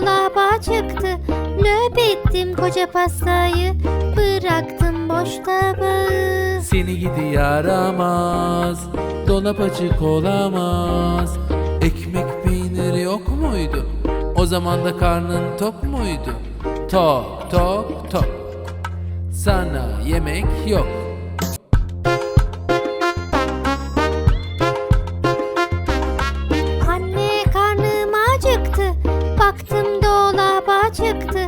dolaba çıktı Löp koca pastayı. Bıraktım boş tabağı. Seni gidi yaramaz Dolap açık olamaz. Ekmek peyniri yok muydu? O zaman da karnın tok muydu? Tok tok tok. Sana yemek yok. Baktım dolaba çıktı.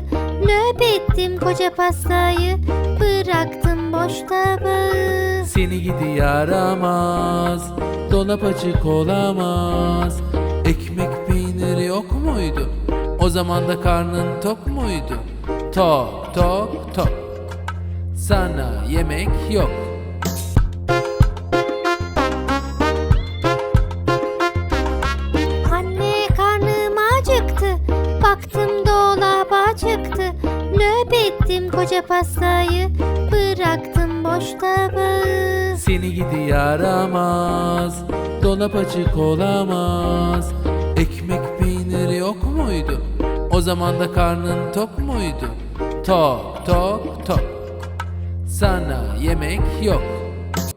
Löp ettim koca pastayı. Bıraktım boş tabağı. Seni gidi yaramaz Dolap açık olamaz. Ekmek peynir yok muydu? O zaman da karnın tok muydu? Tok tok tok. Sana yemek yok Baktım dolaba çıktı Löp ettim koca pastayı. Bıraktım boş tabağı. Seni gidi yaramaz Dolap açık olamaz. Ekmek peynir yok muydu? O zaman da karnın tok muydu? Tok tok tok. Sana yemek yok